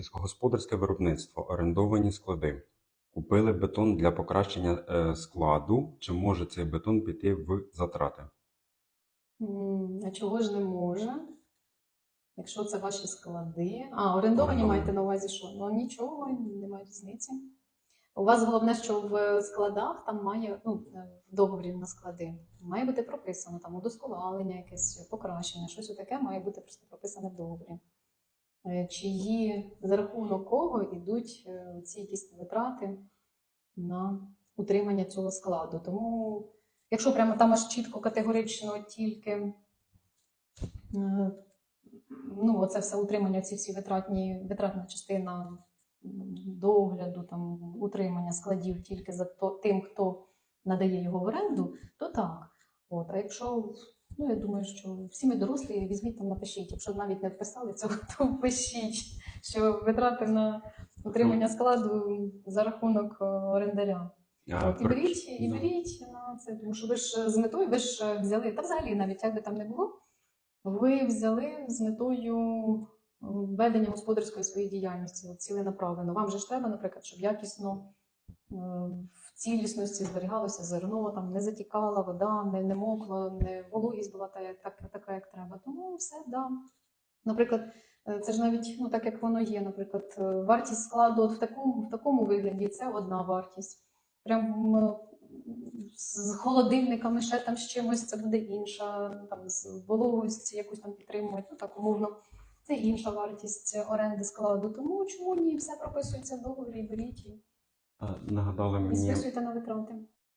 Сільськогосподарське виробництво, орендовані склади. Купили бетон для покращення е, складу. Чи може цей бетон піти в затрати? А чого ж не може? Якщо це ваші склади. А, орендовані Орендовані. маєте на увазі, що? Ну нічого, немає різниці. У вас головне, що в складах там має, ну, в договорі на склади, має бути прописано там удосконалення, якесь покращення, щось таке має бути просто прописане в договорі. Е, Чиї за рахунок кого йдуть е, ці якісь витрати на утримання цього складу. Тому, якщо прямо там аж чітко категорично тільки е, ну, оце все утримання, ці всі витратні, витратна частина догляду, там, утримання складів тільки за тим, хто надає його в оренду, то так. От, а якщо, ну я думаю, що всі ми дорослі, візьміть там, напишіть. Якщо навіть не вписали цього, то впишіть, що витрати на утримання складу за рахунок е, орендаря. А, От, і беріть, і да. беріть на це, тому що ви ж з метою ви ж взяли, та взагалі навіть як би там не було, ви взяли з метою ведення господарської своєї діяльності, ціленаправлено. Вам же ж треба, наприклад, щоб якісно е, в цілісності зберігалося зерно, там не затікала вода, не, не мокла, не вологість була та, так, така, як треба. Тому все, да. Наприклад, е, це ж навіть ну, так, як воно є, наприклад, е, вартість складу от в такому, в такому вигляді це одна вартість. Прям з холодильниками, ще там з чимось це буде інша, там з вологості якусь там підтримують, ну так умовно. Це інша вартість оренди складу. Тому чому ні, все прописується в договорі, беріть Нагадали мені списуйте на витрати.